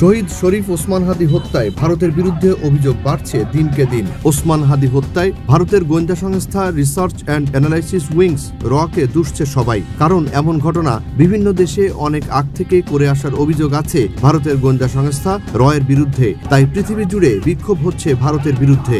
শহীদ শরীফ ওসমান হাদি হত্যায় ভারতের বিরুদ্ধে অভিযোগ বাড়ছে দিনকে দিন। ওসমান হাদি হত্যায় ভারতের গোয়েন্দা সংস্থা রিসার্চ অ্যান্ড অ্যানালাইসিস উইংস রকে দুষছে সবাই। কারণ এমন ঘটনা বিভিন্ন দেশে অনেক আগ থেকে করে আসার অভিযোগ আছে ভারতের গোয়েন্দা সংস্থা রয়ের বিরুদ্ধে। তাই পৃথিবী জুড়ে বিক্ষোভ হচ্ছে ভারতের বিরুদ্ধে।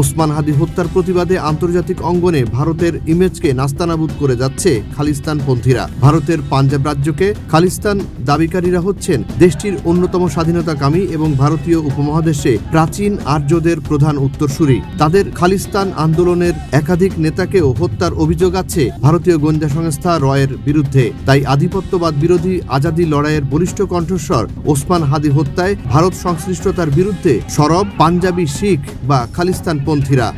ওসমান হাদি হত্যার প্রতিবাদে আন্তর্জাতিক অঙ্গনে ভারতের ইমেজকে নাস্তানাবুদ করে যাচ্ছে খালিস্তানপন্থীরা। ভারতের পাঞ্জাব রাজ্যকে খালিস্তান দাবিকারীরা হচ্ছেন দেশটির অন্যতম স্বাধীনতাকামী এবং ভারতীয় উপমহাদেশে প্রাচীন আর্যদের প্রধান উত্তরসূরি। তাদের খালিস্তান আন্দোলনের একাধিক নেতাকেও হত্যার অভিযোগ আছে ভারতীয় গোয়েন্দা সংস্থা রয়ের বিরুদ্ধে। তাই আধিপত্যবাদ বিরোধী আজাদি লড়াইয়ের বলিষ্ঠ কণ্ঠস্বর ওসমান হাদি হত্যায় ভারত সংশ্লিষ্টতার বিরুদ্ধে সরব পাঞ্জাবি শিখ বা খালিস্তানপন্থীরা বামপন্থীরা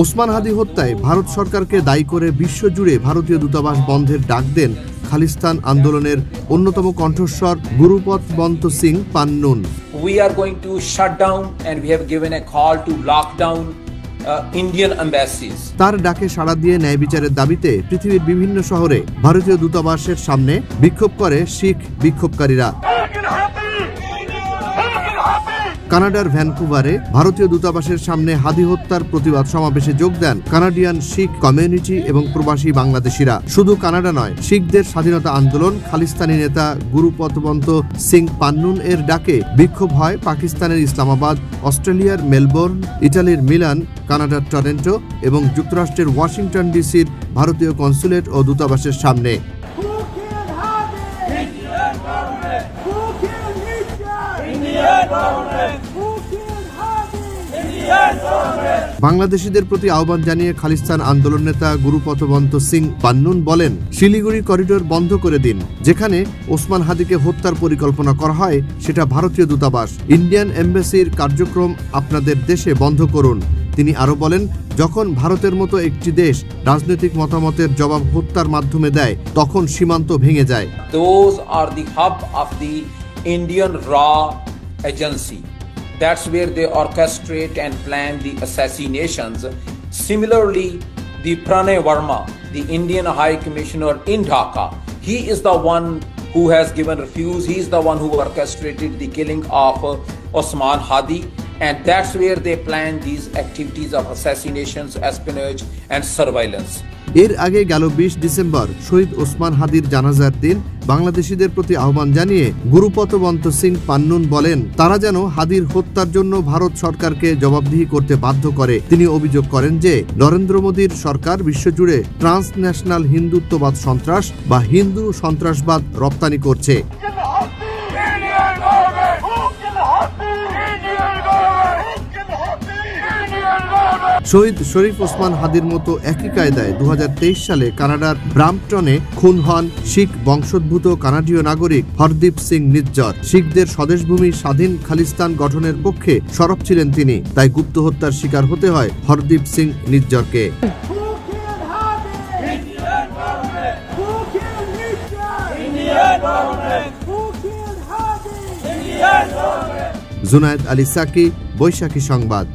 ওসমান হাদি হত্যায় ভারত সরকারকে দায়ী করে বিশ্বজুড়ে ভারতীয় দূতাবাস বন্ধের ডাক দেন খালিস্তান আন্দোলনের অন্যতম কণ্ঠস্বর Gurpatwant Singh Pannun. We are going to shut down and we have to lock down down embassies তার ডাকে সাড়া দিয়ে ন্যায় বিচারের দাবিতে পৃথিবীর বিভিন্ন শহরে ভারতীয় দূতাবাসের সামনে বিক্ষোভ করে শিখ বিক্ষোভকারীরা। কানাডার ভ্যানকুভারে ভারতীয় দূতাবাসের সামনে হাদি হত্যার প্রতিবাদ সমাবেশে যোগ দেন কানাডিয়ান শিখ কমিউনিটি এবং প্রবাসী বাংলাদেশিরা। শুধু কানাডা নয়, শিখদের স্বাধীনতা আন্দোলন খালিস্তানি নেতা গুরুপতবন্ত সিং পান্নুন এর ডাকে বিক্ষোভ হয় পাকিস্তানের ইসলামাবাদ, অস্ট্রেলিয়ার মেলবোর্ন, ইটালির মিলান, কানাডার টরেন্টো এবং যুক্তরাষ্ট্রের ওয়াশিংটন ডিসির ভারতীয় কনসুলেট ও দূতাবাসের সামনে। বাংলাদেশিদের প্রতি আহ্বান জানিয়ে খালিস্তান আন্দোলন নেতা গুরুপথবন্ত সিং পান্নুন বলেন, শিলিগুড়ি করিডোর বন্ধ করে দিন, যেখানে ওসমান হাদিকে হত্যার পরিকল্পনা করা হয়, সেটা ভারতীয় দূতাবাস, ইন্ডিয়ান এম্বাসির কার্যক্রম আপনাদের দেশে বন্ধ করুন। তিনি আরও বলেন, যখন ভারতের মতো একটি দেশ রাজনৈতিক মতামতের জবাব হত্যার মাধ্যমে দেয়, তখন সীমান্ত ভেঙে যায়। Agency. That's where they orchestrate and plan the assassinations. Similarly, the Pranay Verma, the Indian High Commissioner in Dhaka, he is the one who has given refuse. He is the one who orchestrated the killing of Osman Hadi. And that's where they plan these activities of assassinations, espionage, and surveillance. এর আগে গেল বিশ December শহীদ ওসমান হাদির জানাজার দিন বাংলাদেশিদের প্রতি আহ্বান জানিয়ে গুরুপতবন্ত সিং পান্নুন বলেন তারা যেন হাদির হত্যার জন্য ভারত সরকারকে জবাবদিহি করতে বাধ্য করে। তিনি অভিযোগ করেন যে নরেন্দ্র মোদীর সরকার বিশ্বজুড়ে ট্রান্সন্যাশনাল হিন্দুত্ববাদ সন্ত্রাস বা হিন্দু সন্ত্রাসবাদ রপ্তানি করছে। শহীদ শরীফ ওসমান হাদির মতো একই কায়দায় দু হাজার তেইশ সালে কানাডার ব্রাম্পটনে খুন হন শিখ বংশোদ্ভূত কানাডীয় নাগরিক হরদীপ সিং নিজ্জর। শিখদের স্বদেশভূমি স্বাধীন খালিস্তান গঠনের পক্ষে সরব ছিলেন তিনি। তাই গুপ্ত হত্যার শিকার হতে হয় হরদীপ সিং নিজ্জরকে. জুনায়েদ আলী সাকি, বৈশাখী সংবাদ।